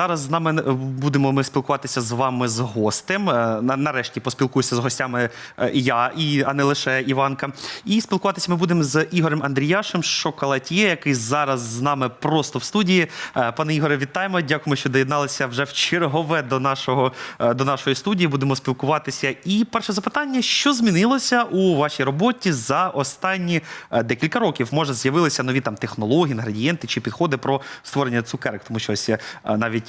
зараз з нами е, будемо ми спілкуватися з вами з гостем. Е, на- Нарешті поспілкуюся з гостями е, я, і а не лише Іванка. І спілкуватися ми будемо з Ігорем Андріяшем, шоколад'є, який зараз з нами просто в студії. Пане Ігоре, вітаємо. Дякуємо, що доєдналися вже в чергове до нашого до нашої студії. Будемо спілкуватися. І перше запитання: що змінилося у вашій роботі за останні декілька років? Може, з'явилися нові там технології, інгредієнти чи підходи про створення цукерок, тому що ось е,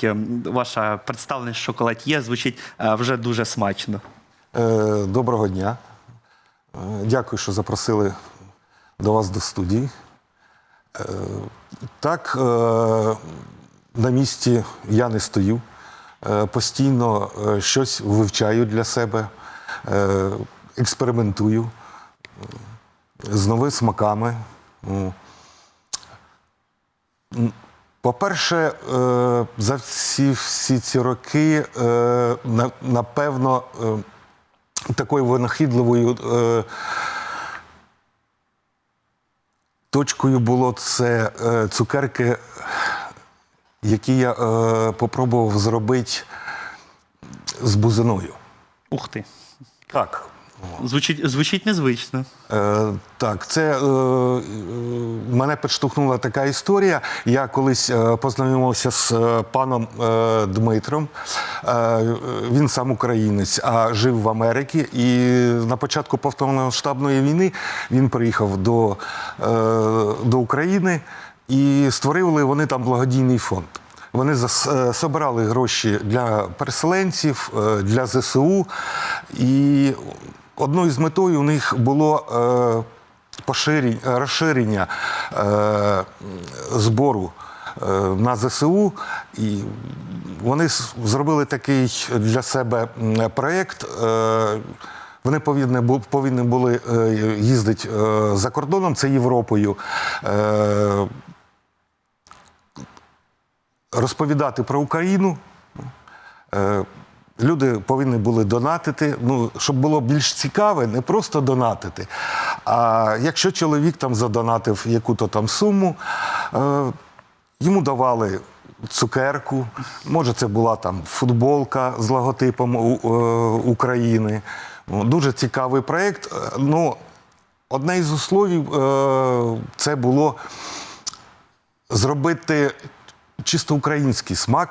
навіть е, ваша представленість шоколад'є звучить е, вже дуже смачно. Е, Доброго дня. Дякую, що запросили до вас до студії. Так, на місці я не стою. Постійно щось вивчаю для себе, експериментую з новими смаками. По-перше, е, за всі, всі ці роки, е, напевно, е, такою винахідливою точкою було це цукерки, які я попробував зробити з бузиною. Ух ти, Так. Звучить звучить незвично. Е, так, це е, е, мене підштовхнула така історія. Я колись е, познайомився з е, паном е, Дмитром. Е, він сам українець, а жив в Америці. І на початку повномасштабної війни він приїхав до, е, до України і створили вони там благодійний фонд. Вони собирали гроші для переселенців, для ЗСУ. І одною з метою у них було е, е, розширення е, збору е, на ЗСУ. І вони зробили такий для себе проєкт. Вони повинні, повинні були їздити за кордоном, це Європою. розповідати про Україну. Люди повинні були донатити. Ну, щоб було більш цікаве, не просто донатити. А якщо чоловік там задонатив яку-то там суму, е, йому давали цукерку, може, це була там футболка з логотипом е, України. Ну, Дуже цікавий проєкт. Е, Ну, одне із условів е, це було зробити чисто український смак,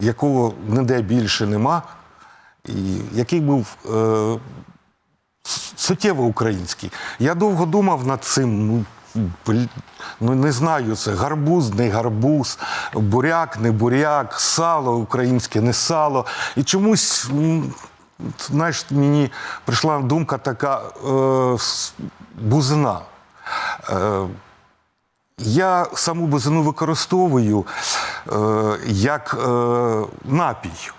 якого ніде більше нема, і який був е, суттєво український. Я довго думав над цим. Ну, ну не знаю, це гарбуз, не гарбуз, буряк, не буряк, сало українське, не сало. І чомусь, знаєш, мені прийшла думка така е, бузина. Е, я саму бузину використовую як е, напій.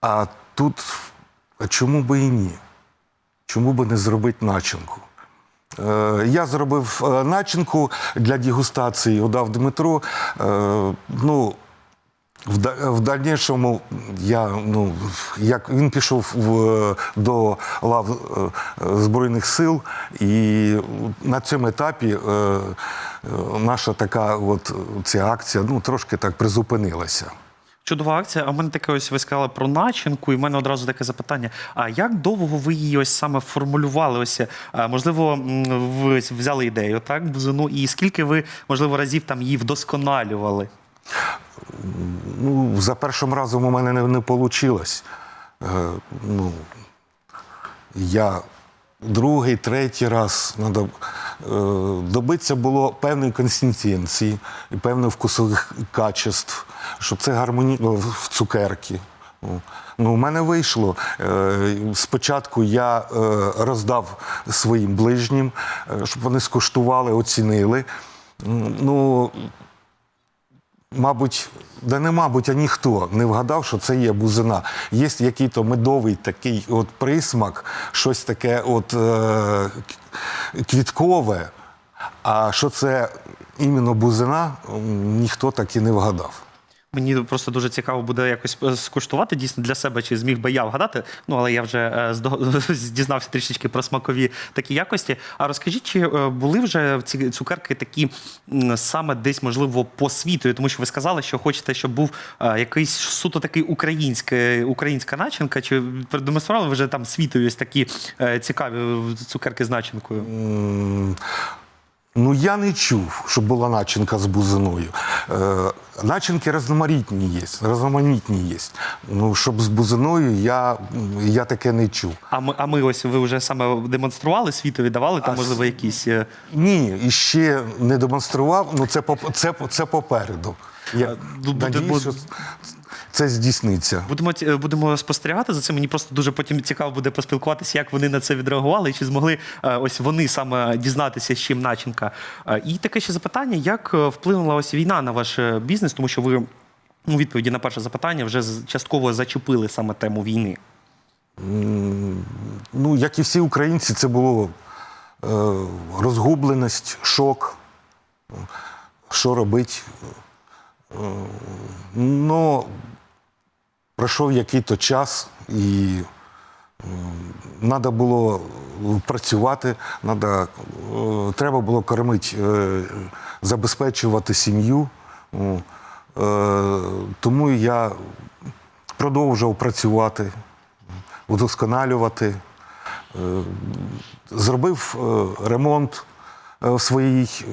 А тут, чому би і ні? Чому би не зробити начинку? Е, я зробив е, начинку для дегустації, його дав Дмитро. Е, ну, в, дальнішому я, ну, як він пішов в, до лав е, Збройних сил, і на цьому етапі е, е, наша така от ця акція ну, трошки так призупинилася. Чудова акція. А в мене таке ось ви сказали про начинку, і в мене одразу таке запитання: а як довго ви її ось саме формулювали? Ось можливо, ви взяли ідею, так, бузину, і скільки ви, можливо, разів там її вдосконалювали? Ну, за першим разом у мене не, не вийшло. Е, ну, я другий, третій раз е, добитися було певної консистенції і певних вкусових качеств, щоб це гармонійно в цукерки. Ну, Ну, у мене вийшло. Е, Спочатку я е, роздав своїм ближнім, е, щоб вони скуштували, оцінили. Ну, мабуть, да не мабуть, а ніхто не вгадав, що це є бузина. Є який-то медовий такий от присмак, щось таке от е, квіткове. А що це іменно бузина, ніхто так і не вгадав. Мені просто дуже цікаво буде якось е, скуштувати дійсно для себе, чи зміг би я вгадати. Ну але я вже е, дізнався трішечки про смакові такі якості. А розкажіть, чи е, були вже ці цукерки такі саме десь, можливо, по світу? Тому що ви сказали, що хочете, щоб був якийсь суто такий український, українська начинка. Чи продемонстрували вже там світові ось такі цікаві цукерки з начинкою? Ну, я не чув, щоб була начинка з бузиною. Е, начинки різноманітні є, різноманітні є. Ну, щоб з бузиною, я, я таке не чув. А ми, а ми ось ви вже саме демонстрували світові, давали там, А можливо, якісь. е, Ні, і ще не демонстрував, ну це, це, це попереду. Я ну, надіюсь, що це здійсниться. Будемо будемо спостерігати за цим. Мені просто дуже потім цікаво буде поспілкуватися, як вони на це відреагували, і чи змогли е, ось вони саме дізнатися, з чим начинка. Е, І таке ще запитання: як е, вплинула ось війна на ваш е, бізнес, тому що ви у відповіді на перше запитання вже частково зачепили саме тему війни. Ну, як і всі українці, це було е, розгубленість, шок. Що робити? Е, ну, пройшов який-то час, і треба було працювати, надо, е, треба було кормити, е, забезпечувати сім'ю. Е, тому я продовжував працювати удосконалювати. Е, Зробив е, ремонт е, в своїй,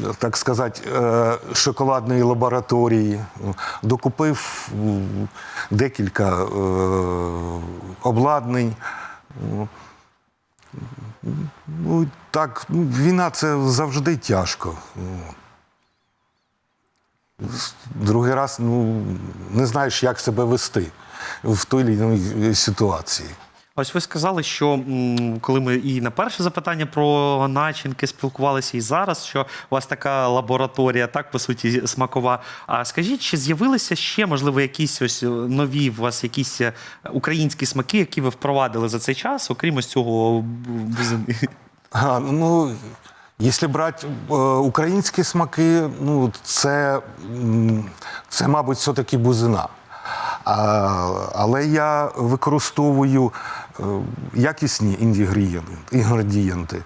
е, так сказати, е, шоколадній лабораторії, Е, докупив декілька е, обладнань. Е, Ну, так, ну, війна це завжди тяжко. Другий раз ну, не знаєш, як себе вести в той чи іншій ситуації. Ось ви сказали, що коли ми і на перше запитання про начинки спілкувалися, і зараз, що у вас така лабораторія, так по суті, смакова. А скажіть, чи з'явилися ще, можливо, якісь ось нові у вас якісь е, українські смаки, які ви впровадили за цей час, окрім ось цього А, ну, якщо брати е, українські смаки, ну, це, це мабуть, все-таки бузина. Але я використовую е, якісні інгредієнти,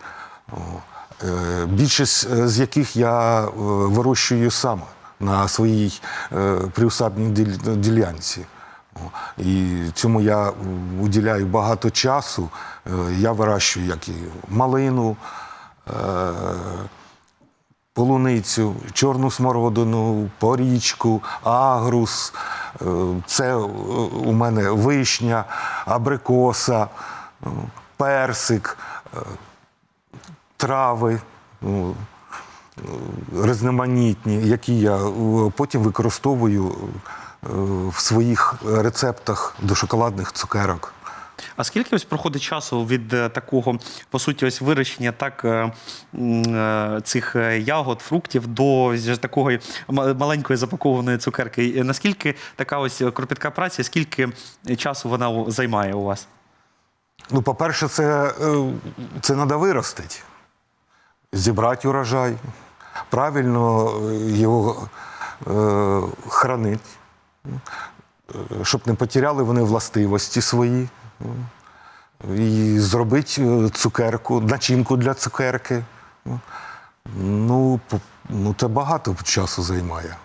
е, більшість з яких я е, вирощую сам на своїй приусадній ділянці. І цьому я уділяю багато часу. Я вирощую як і малину, полуницю, чорну смородину, порічку, агрус. Це е, у мене вишня, абрикоса, е, персик, е, трави. Різноманітні, які я потім використовую в своїх рецептах до шоколадних цукерок. А скільки ось проходить часу від е, такого, по суті, ось вирощення так е, е, цих ягод, фруктів до такої маленької запакованої цукерки? Наскільки така ось кропітка праця, скільки часу вона займає у вас? Ну, по-перше, це, це треба виростити, зібрати урожай, правильно його е, хранити, щоб не потеряли вони властивості свої. І зробити е, цукерку, начинку для цукерки. Ну, ну, це багато часу займає.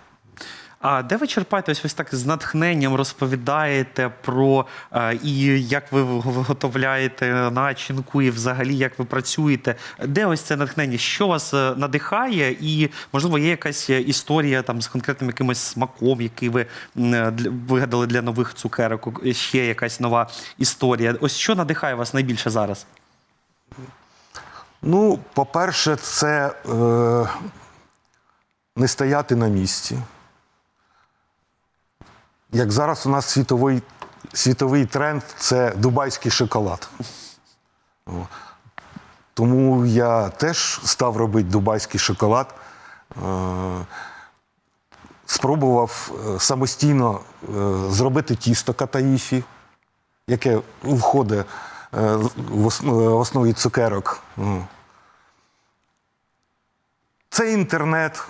А де ви черпаєте ось ось так з натхненням розповідаєте про е, і як ви виготовляєте начинку, і взагалі як ви працюєте? Де ось це натхнення? Що вас е, надихає? І можливо є якась е, історія там з конкретним якимось смаком, який ви вигадали для нових цукерок? Ще якась нова історія? Ось що надихає вас найбільше зараз? Ну, по-перше, це е, не стояти на місці. Як зараз у нас світовий, світовий тренд це дубайський шоколад. Тому я теж став робити дубайський шоколад. Е, спробував е, самостійно е, зробити тісто катаїфі, яке входить в основі цукерок. Це інтернет.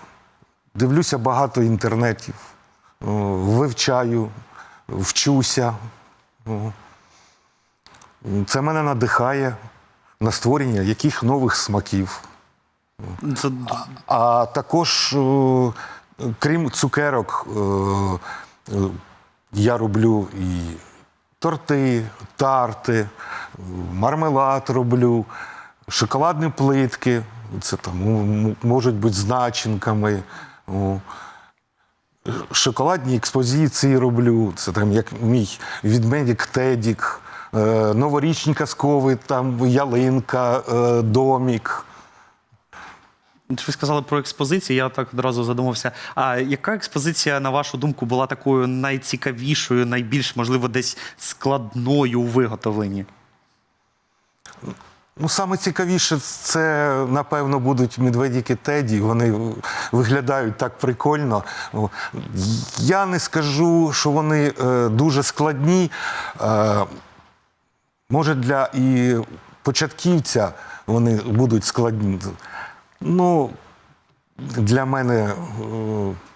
Дивлюся багато інтернетів. О, вивчаю, вчуся. Це мене надихає на створення яких нових смаків. Це А також, е, крім цукерок, е, е, я роблю і торти, тарти, е, мармелад роблю, шоколадні плитки. Це там можуть бути з начинками. Шоколадні експозиції роблю. Це там як мій відмедік Тедік, е, новорічні казкові, там ялинка, е, домік. ви сказали про експозиції. Я так одразу задумався. А яка експозиція, на вашу думку, була такою найцікавішою, найбільш можливо, десь складною у виготовленні? Ну, саме цікавіше, це, напевно, будуть медведіки Теді. Вони виглядають так прикольно. Я не скажу, що вони е, дуже складні. Е, може, для і початківця вони будуть складні. Ну, для мене е,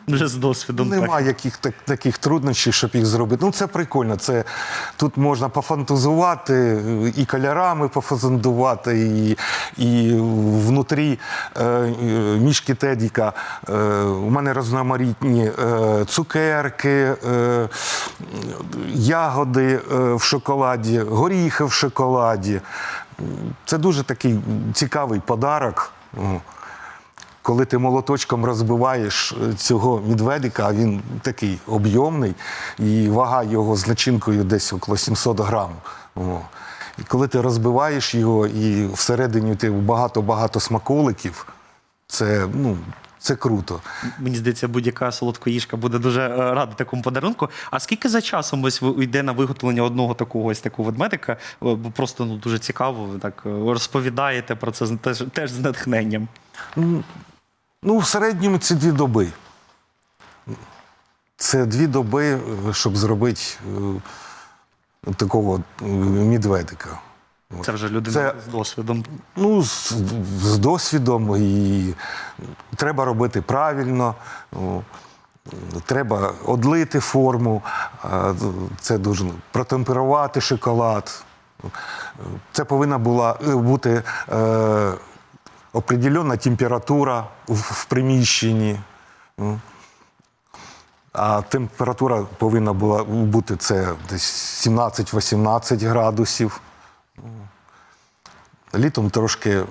Вже з досвідом. так. Нема яких так, таких труднощів, щоб їх зробити. Ну це прикольно. Це тут можна пофантазувати і кольорами пофантазувати, і, і внутрі е, е, мішки Тедіка е, у мене різноманітні е, цукерки, е, ягоди е, в шоколаді, горіхи в шоколаді. Це дуже такий цікавий подарок. Коли ти молоточком розбиваєш е, цього медведика, а він такий об'ємний, і вага його з начинкою десь около 700 грам. І коли ти розбиваєш його, і всередині ти багато-багато смаколиків, це, ну, це круто. Мені здається, будь-яка солодкоїжка буде дуже е, рада такому подарунку. А скільки за часом ось йде на виготовлення одного такого ось такого ведмедика? Е, Бо просто ну дуже цікаво. Так розповідаєте про це теж, теж з натхненням. Ну, в середньому це дві доби. Це дві доби, щоб зробити е, такого е, медведика. Це вже людина Це- з досвідом. Ну, з, з досвідом і треба робити правильно. Треба одлити форму, це дуже протемперувати шоколад. Це повинна була е, бути е, определенна температура в, приміщенні. А температура повинна була бути це десь 17-18 градусів. Літом трошки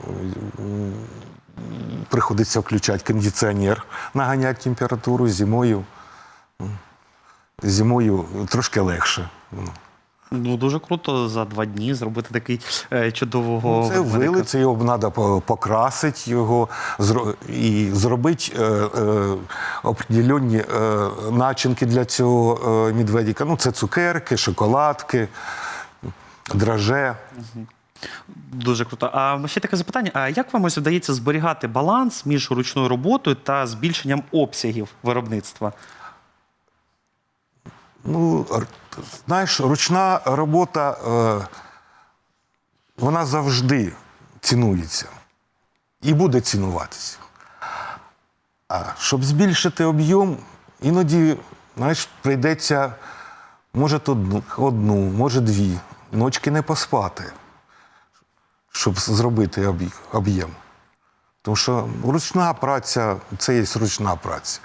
приходиться включати кондиціонер, наганяти температуру зимою. Зимою трошки легше. Ну дуже круто за два дні зробити такий е, чудового Ну, Це ведмедика. вилиться, його треба покрасити його зро- і зробити е, е, определенні е, начинки для цього е, медведика. Ну, це цукерки, шоколадки, драже. Дуже круто. А ще таке запитання: а як вам ось вдається зберігати баланс між ручною роботою та збільшенням обсягів виробництва? Ну, знаєш, ручна робота, е, вона завжди цінується і буде цінуватися. А щоб збільшити об'єм, іноді, знаєш, прийдеться, може, одну, одну, може дві ночки не поспати, щоб зробити об'єм. Тому що ручна праця це є ручна праця.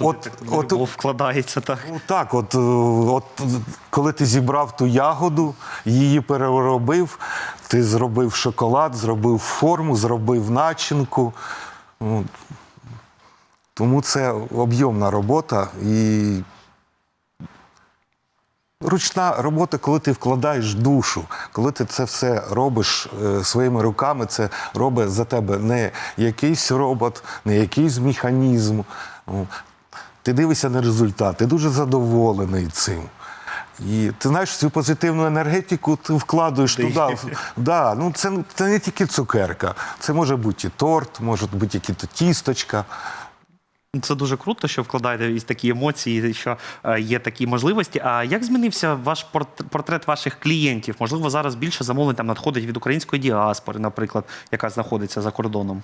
От- от- любов вкладається так. Ну так, от, е, от коли ти зібрав ту ягоду, її переробив, ти зробив шоколад, зробив форму, зробив начинку. Тому це об'ємна робота і ручна робота, коли ти вкладаєш душу, коли ти це все робиш е, своїми руками, це робить за тебе не якийсь робот, не якийсь механізм. Ти дивишся на результат, ти дуже задоволений цим. І ти знаєш цю позитивну енергетику ти вкладуєш туди. Да, ну це, це не тільки цукерка, це може бути і торт, може бути якісь тісточка. Це дуже круто, що вкладаєте із такі емоції, що е, є такі можливості. А як змінився ваш порт- портрет ваших клієнтів? Можливо, зараз більше замовлень там надходить від української діаспори, наприклад, яка знаходиться за кордоном.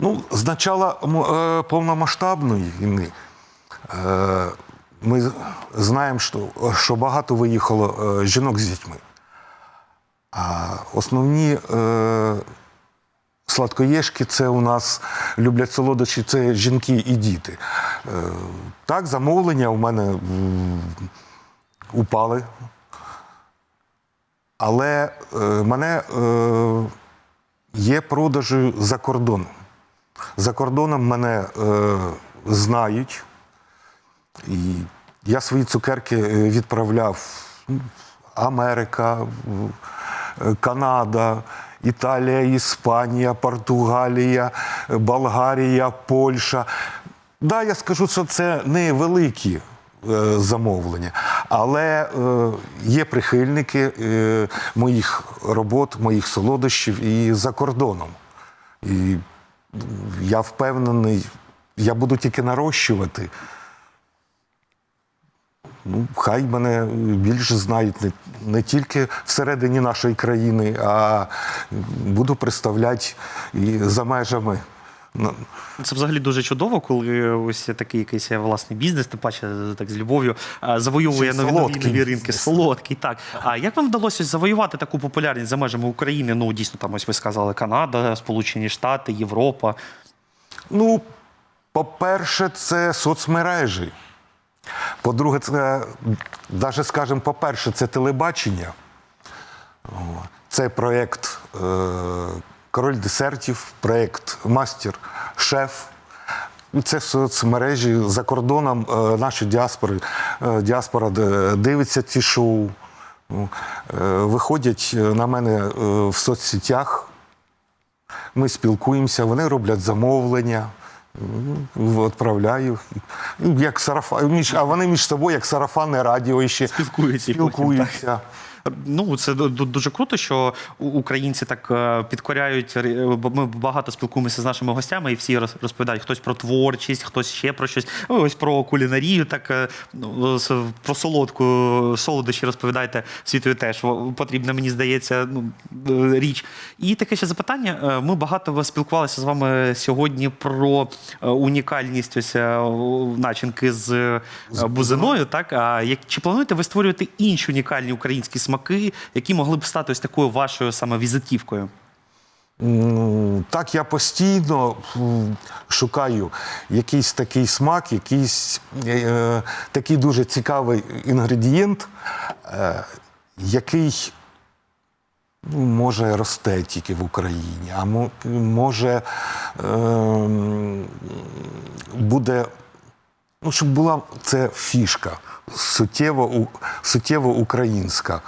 Ну, з начала е, повномасштабної війни е, ми знаємо, що, багато виїхало е, жінок з дітьми. А основні сладкоєшки це у нас люблять солодощі, це жінки і діти. Так, замовлення у мене упали. Але е, мене є продажі за кордоном. За кордоном мене е, знають. І я свої цукерки е, відправляв Америка, е, Канада, Італія, Іспанія, Португалія, Болгарія, Польща. Да, я скажу, що це не великі е, замовлення, але е, є прихильники е, моїх робот, моїх солодощів і за кордоном. І я впевнений, я буду тільки нарощувати. Ну, хай мене більше знають не, не тільки всередині нашої країни, а буду представляти і за межами. Ну, Це взагалі дуже чудово, коли ось такий якийсь власний бізнес, тим паче так з любов'ю, завоює нові, нові, нові ринки. Солодкий, так. А як вам вдалося завоювати таку популярність за межами України? Ну, дійсно, там ось ви сказали Канада, Сполучені Штати, Європа. Ну, по-перше, це соцмережі. По-друге, це, навіть скажемо, по-перше, це телебачення. Це проєкт е, Король десертів, проєкт Мастер Шеф. Це соцмережі за кордоном е, наші діаспори. Е, діаспора дивиться ці шоу, е, виходять на мене в соцсетях. Ми спілкуємося, вони роблять замовлення, відправляю. Як сарафан, а вони між собою, як сарафанне радіо, ще Спілкуються і потім, спілкуються. Ну, це ду- ду- дуже круто, що українці так е, підкоряють. бо Ми багато спілкуємося з нашими гостями, і всі розповідають хтось про творчість, хтось ще про щось. Ось про кулінарію, так е, ну, про солодку солодощі розповідаєте світові теж потрібна, мені здається, ну, е, річ. І таке ще запитання. Е, Ми багато спілкувалися з вами сьогодні про е, унікальність ось е, начинки з е, бузиною. Так а як чи плануєте ви створювати інші унікальні українські смаки, які могли б стати ось такою вашою саме візитівкою? Так, я постійно шукаю якийсь такий смак, якийсь е, такий дуже цікавий інгредієнт, е, який ну, може росте тільки в Україні, а може е, буде. Ну, щоб була це фішка суттєво, суттєво українська.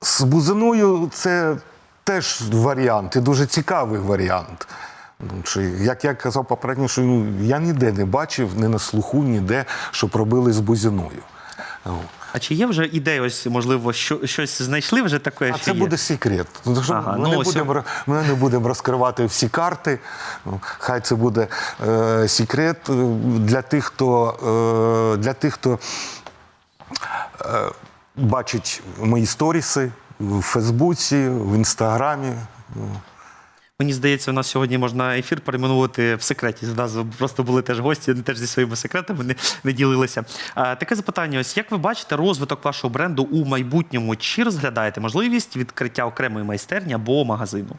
З бузиною це теж варіант, і дуже цікавий варіант. Ну, Як я казав попередньо, що ну, я ніде не бачив, не на слуху, ніде, щоб робили з бузиною. А чи є вже ідея, ось можливо, що щось знайшли вже таке? А це є? буде секрет. Тому що Ага, ми, ну не ось будемо, ро- ми не будемо розкривати всі карти. Ну, Хай це буде е, секрет е, для тих, хто, е, для тих, хто е, бачить мої сторіси в Фейсбуці, в Інстаграмі. Мені здається, у нас сьогодні можна ефір перейменувати в секреті. У нас просто були теж гості, вони теж зі своїми секретами не, не ділилися. А, таке запитання: ось як ви бачите розвиток вашого бренду у майбутньому? Чи розглядаєте можливість відкриття окремої майстерні або магазину?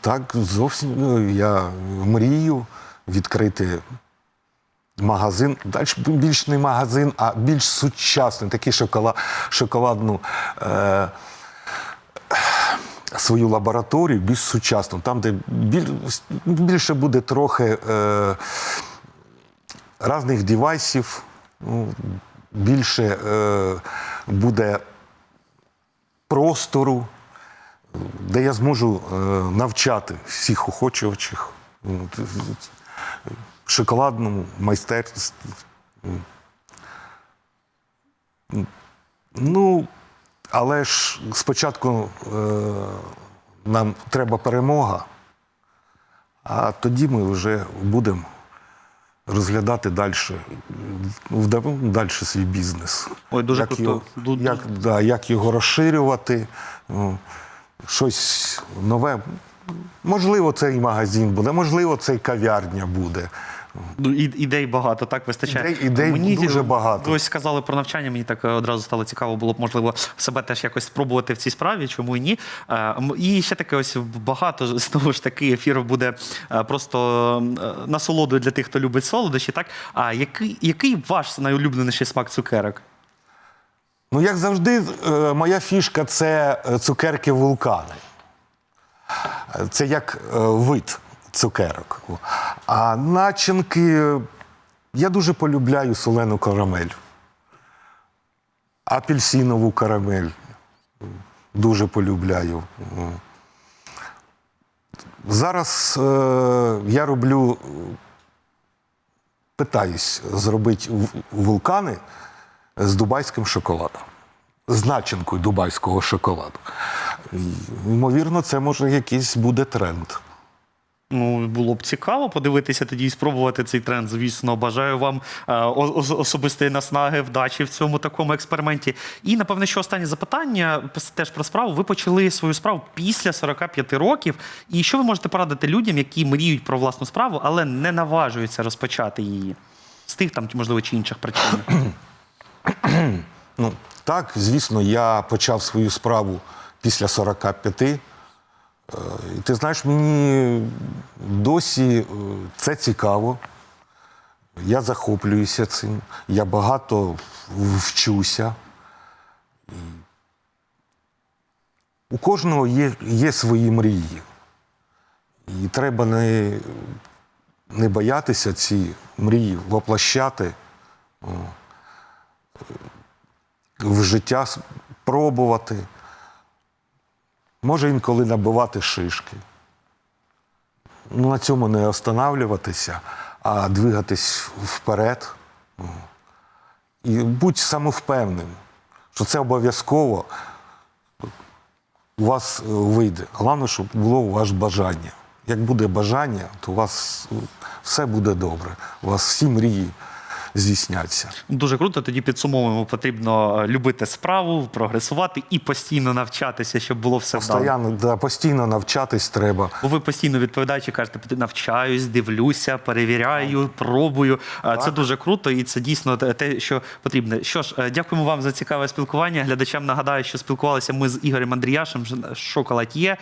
Так, зовсім ну, я мрію відкрити магазин. Далі більш не магазин, а більш сучасний, такий шокола, шоколадну е, свою лабораторію, більш сучасну, там, де біль, більше буде трохи е, різних девайсів, ну, більше е, буде простору де я зможу е, навчати всіх охочувачів ну, шоколадному майстерству. Ну, але ж спочатку е, нам треба перемога, а тоді ми вже будемо розглядати далі, далі свій бізнес. Ой, дуже як круто. його, як, да, як його розширювати, ну, щось нове. Можливо, цей магазин буде, можливо, цей кав'ярня буде. Ну, і- ідей багато, так вистачає. Ідей- ідей дуже багато. Ви ось сказали про навчання. Мені так е, одразу стало цікаво, було б можливо себе теж якось спробувати в цій справі, чому і ні. Е, м- І ще таке, ось багато знову ж таки ефіру буде е, просто е, насолодою для тих, хто любить солодощі. Так, а який, який ваш найулюбленіший смак цукерок? Ну, як завжди, е, моя фішка це е, цукерки вулкани. Е, Це як е, вид цукерок. А начинки я дуже полюбляю солену карамель. Апельсинову карамель. Дуже полюбляю. Зараз е, я роблю, питаюсь зробити вулкани з дубайським шоколадом, з начинкою дубайського шоколаду. Ймовірно, це може якийсь буде тренд. Ну, було б цікаво подивитися тоді і спробувати цей тренд. Звісно, бажаю вам е, особистої наснаги, вдачі в цьому такому експерименті. І напевне, що останнє запитання теж про справу. Ви почали свою справу після 45 років. І що ви можете порадити людям, які мріють про власну справу, але не наважуються розпочати її з тих там, можливо, чи інших причин? Ну, так, звісно, я почав свою справу після 45. Е, І ти знаєш, мені досі е, це цікаво. Я захоплююся цим, я багато вчуся. У кожного є, є свої мрії. І треба не, не боятися ці мрії воплощати в життя пробувати. Може інколи набивати шишки. Ну, на цьому не останавливатися, а двигатись вперед. Ну. І будь самовпевненим, що це обов'язково у вас е, вийде. Головне, щоб було у вас бажання. Як буде бажання, то у вас е, все буде добре. У вас всі мрії здійсняться. Дуже круто. Тоді підсумовуємо, потрібно е, любити справу, прогресувати і постійно навчатися, щоб було все вдало. Постоянно, да, постійно навчатись треба. Бо ви постійно відповідаючи, кажете, навчаюсь, дивлюся, перевіряю, пробую. Е, Це дуже круто, і це дійсно те- що потрібно. Що ж, е, дякуємо вам за цікаве спілкування. Глядачам нагадаю, що спілкувалися ми з Ігорем Андріяшем, шоколад є.